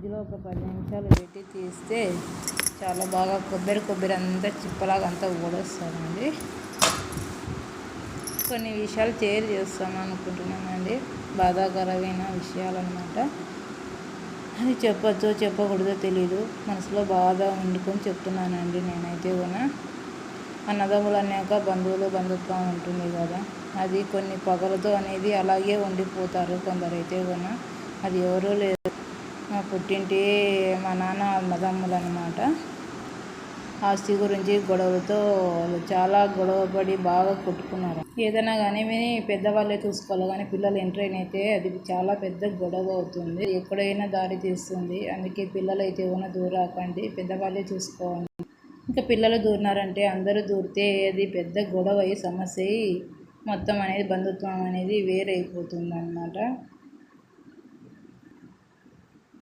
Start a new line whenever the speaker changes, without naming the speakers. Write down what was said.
ఫ్రిడ్జ్లో ఒక పది నిమిషాలు పెట్టి తీస్తే చాలా బాగా కొబ్బరి కొబ్బరి అంతా చిప్పలాగా అంతా ఊడొస్తామండి కొన్ని విషయాలు షేర్ చేస్తామనుకుంటున్నామండి బాధాకరమైన విషయాలు అనమాట అది చెప్పచ్చో చెప్పకూడదో తెలీదు. మనసులో బాధ వండుకొని చెప్తున్నానండి నేనైతే కూడా. అన్నదమ్ములు అన్నాక బంధువులు బంధుత్వం ఉంటుంది కదా. అది కొన్ని పగలతో అనేది అలాగే ఉండిపోతారు కొందరైతే కూడా. అది ఎవరూ లేదు మా పుట్టింటి మా నాన్న అన్నదమ్ములు అనమాట ఆస్తి గురించి గొడవలతో వాళ్ళు చాలా గొడవపడి బాగా కొట్టుకున్నారు. ఏదైనా కానీ పెద్దవాళ్ళే చూసుకోవాలి. కానీ పిల్లలు ఎంటర్ అయితే అది చాలా పెద్ద గొడవ అవుతుంది. ఎక్కడైనా దారి తీస్తుంది. అందుకే పిల్లలు అయితే ఉన్న దూరాకండి పెద్దవాళ్ళే చూసుకోవాలి. ఇంకా పిల్లలు దూరినారంటే అందరూ దూరితే అది పెద్ద గొడవ అయ్యి సమస్య అయ్యి మొత్తం అనేది బంధుత్వం అనేది వేరైపోతుంది అన్నమాట